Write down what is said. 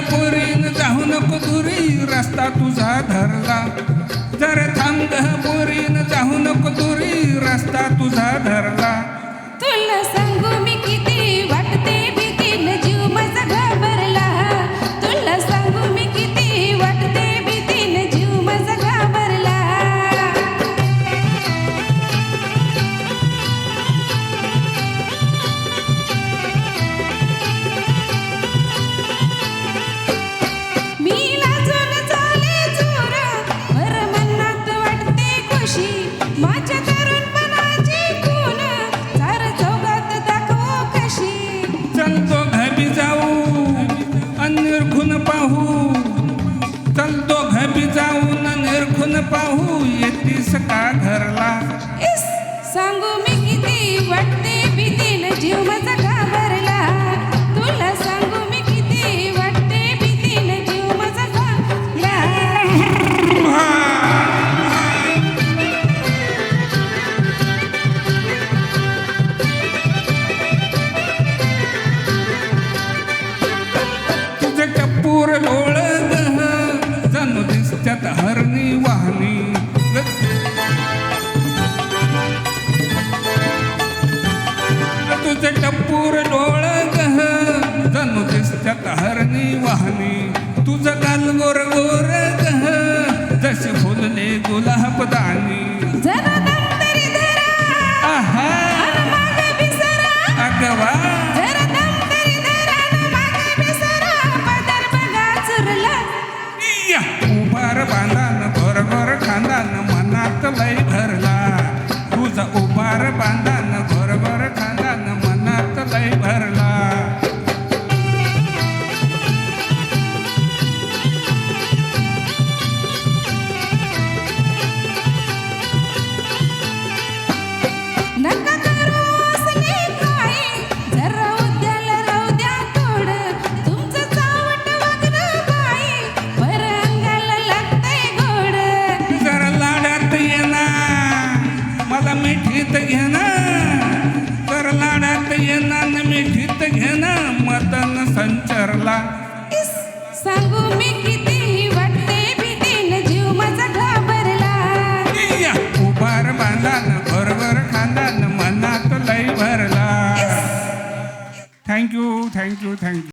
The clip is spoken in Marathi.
पोरीन जाऊन कुदुरी रस्ता तुझा धरला. जर थांब पोरीन जाऊन कुदुरी रस्ता तुझा धरला. तुला पाहू येतीस का घरला? सांगू मी किती वाटते भीतीन जीव माझा घाबरला. तुला सांगू मी किती वाटते भीतीन जीव माझा घाबरला. तुझं टप्पूर गह जणू दिसत्यात हरणी टप्पूर डोळ गह जणू दिसत्यात हरणी वाहनी. तुझं गाल गोर गोर गह जसे फुलले गुलाब धरा. आहा. अगवा उभार बांधान गोर गोर खांदान मनात लय भरला. तुझा उभार बांधान मिठीत घेना जर लाडात न मिठीत घेना मदन संचरला. इस सांगू मी किती वाटते भीतीन जीव माझा घाबरला. उभार बांधान गोर खांदान मनात लय भरला. Thank you thank you thank you